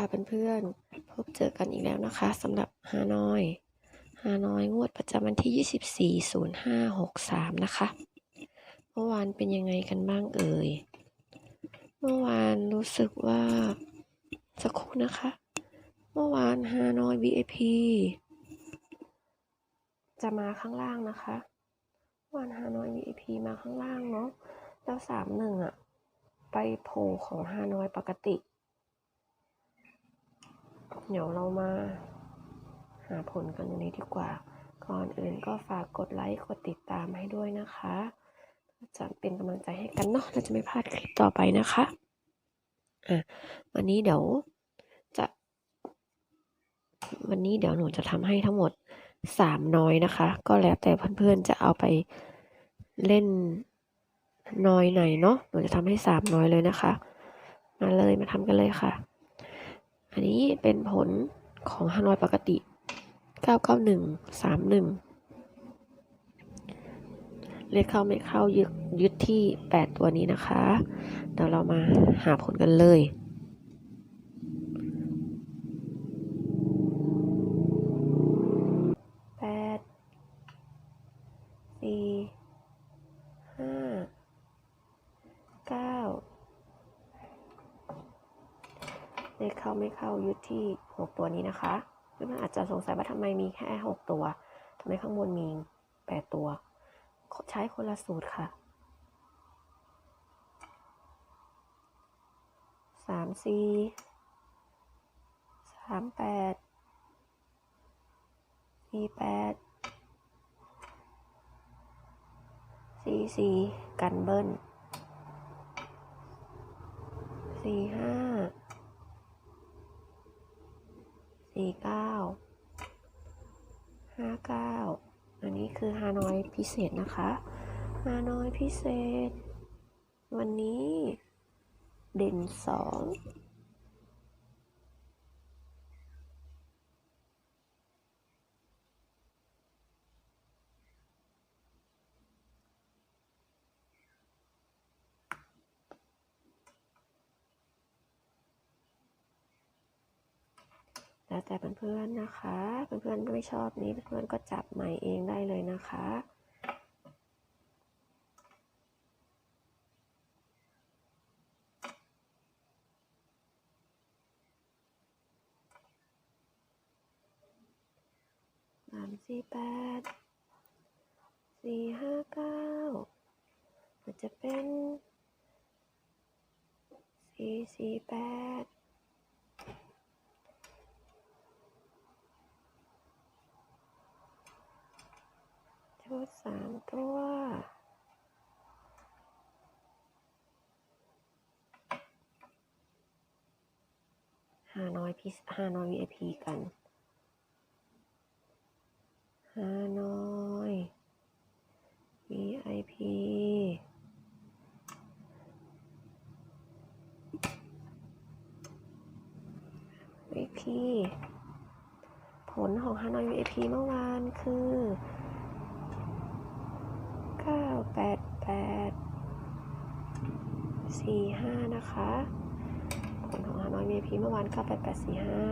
ค่ะเพื่อนๆ พบเจอกันอีกแล้วนะคะสำหรับฮานอยฮานอยงวดประจำวันที่ 24.05.63 นะคะ เมื่อวานเป็นยังไงกันบ้างเอ่ย เมื่อวานรู้สึกว่า สักครู่นะคะ เมื่อวานฮานอย VIP จะมาข้างล่างนะคะ วันฮานอย VIP มาข้างล่างเนาะ แล้วสามหนึ่งอะไปโผล่ของฮานอยปกติ เดี๋ยวเรามาหาผลกันตรงนี้ดีกว่า ก่อนอื่นก็ฝากกดไลค์กดติดตามให้ด้วยนะคะ จะเป็นกำลังใจให้กันเนาะเราจะไม่พลาดคลิปต่อไปนะคะอะวันนี้เดี๋ยวจะ วันนี้เดี๋ยวหนูจะทำให้ทั้งหมดสามน้อยนะคะ ก็แล้วแต่เพื่อนๆจะเอาไปเล่นน้อยไหนเนาะหนูจะทำให้สามน้อยเลยนะคะ มาเลยมาทำกันเลยค่ะ อันนี้เป็นผลของฮานอยปกติ 991 31 เลขเข้าไม่เข้ายึดยึดที่ 8 ตัวนี้นะคะ เดี๋ยวเรามาหาผลกันเลยแปดสี่ห้าเก้า เลขเข้าไม่เข้ายึดที่ 6 ตัวนี้นะคะคือมันอาจจะสงสัยว่าทำไมมีแค่ 6 ตัว ทำไมข้างบนมี 8 ตัว ใช้คนละสูตรค่ะ 3 4 3 8 4 8 4 4 กันเบิ้ล4 5 สี่เก้าห้าเก้าอันนี้คือฮานอยพิเศษนะคะฮานอยพิเศษ วันนี้เด่นสอง แล้วแต่เพื่อนๆนะคะ เพื่อนๆไม่ชอบนี้เพื่อนๆก็จับใหม่เองได้เลยนะคะสามสี่แปดสี่ห้าเก้าอาจจะเป็นสี่สี่แปด ดสามตัวฮานอยพีฮานอย VIP กันฮานอย VIP วิพีผลของฮานอย VIP เมื่อวานคือ ก้าแปดแปดสี่ห้านะคะ ผลของฮานอย VIP เมื่อวานเก้าแปดแปดสี่ห้า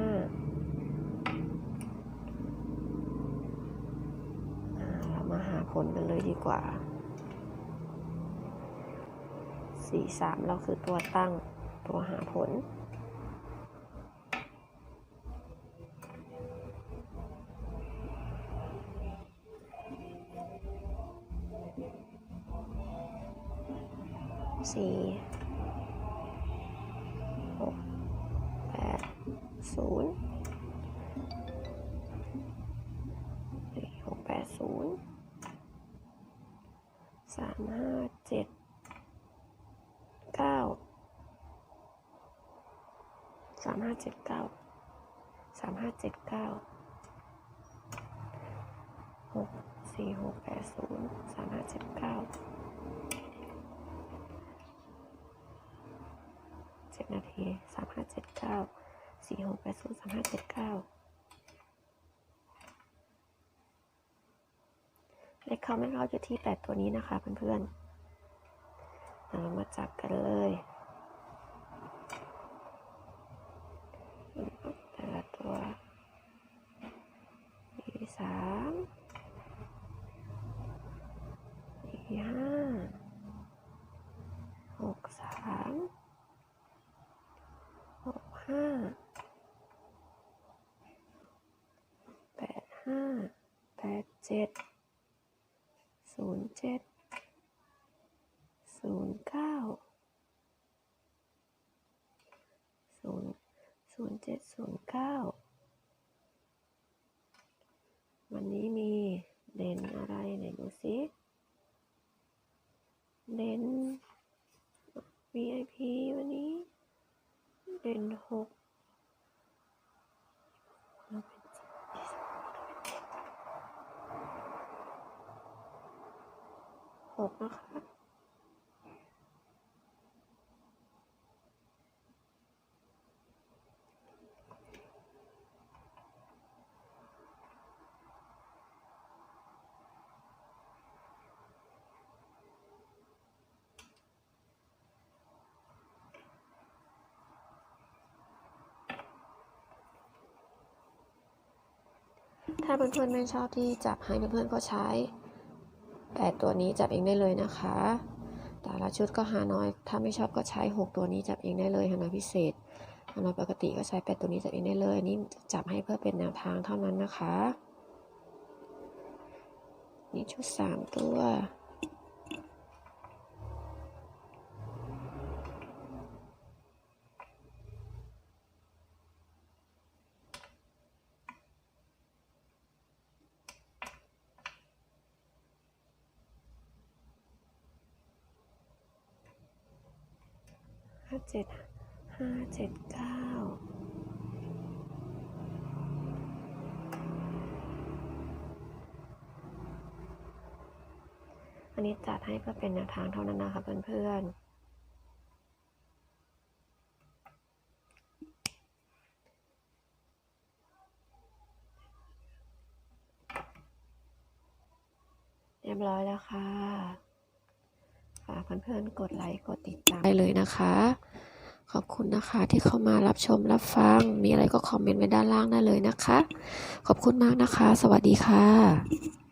เรามาหาผลกันเลยดีกว่าสี่สามเราคือตัวตั้งตัวหาผล สี่หกแปดศูนย์สี่หกแปดศูนย์สามห้าเจ็ดเก้าสามห้าเจ็ดเก้าสามห้าเจ็ดเก้าหกสี่หกแปดศูนย์สามห้าเจ็ดเก้า นาทีสามห้าเจ็ดเก้าสี่หกแปดศูนย์สามห้าเจ็ดเก้าเลขเข้าไม่เข้าอยู่ที่แปดตัวนี้นะคะเพื่อนๆเรามาจับกันเลยแต่ละตัวสี่สาม ห้าแปดห้าแปดเจ็ดศูนย์เจ็ดศูนย์เก้าศูนย์ศูนย์เจ็ดศูนย์เก้าวันนี้มีเด่นอะไรไหนดูสิเด่น VIP วันนี้ เป็นหกหกนะคะ ถ้าเพื่อนๆไม่ชอบที่จับให้เพื่อนๆก็ใช้แปดตัวนี้จับเองได้เลยนะคะ แต่ละชุดก็หาน้อย ถ้าไม่ชอบก็ใช้หกตัวนี้จับเองได้เลยหาน้อยพิเศษหาน้อยปกติก็ใช้แปดตัวนี้จับเองได้เลยอันนี้จับให้เพื่อเป็นแนวทางเท่านั้นนะคะ นี่ชุดสามตัว ห้าเจ็ดห้าเจ็ดเก้าอันนี้จัดให้เพื่อเป็นแนวทางเท่านั้นนะคะเพื่อนๆเรียบร้อยแล้วค่ะ เพื่อนๆ กดไลค์กดติดตามได้เลยนะคะ ขอบคุณนะคะที่เข้ามารับชมรับฟัง มีอะไรก็คอมเมนต์ไว้ด้านล่างได้เลยนะคะ ขอบคุณมากนะคะ สวัสดีค่ะ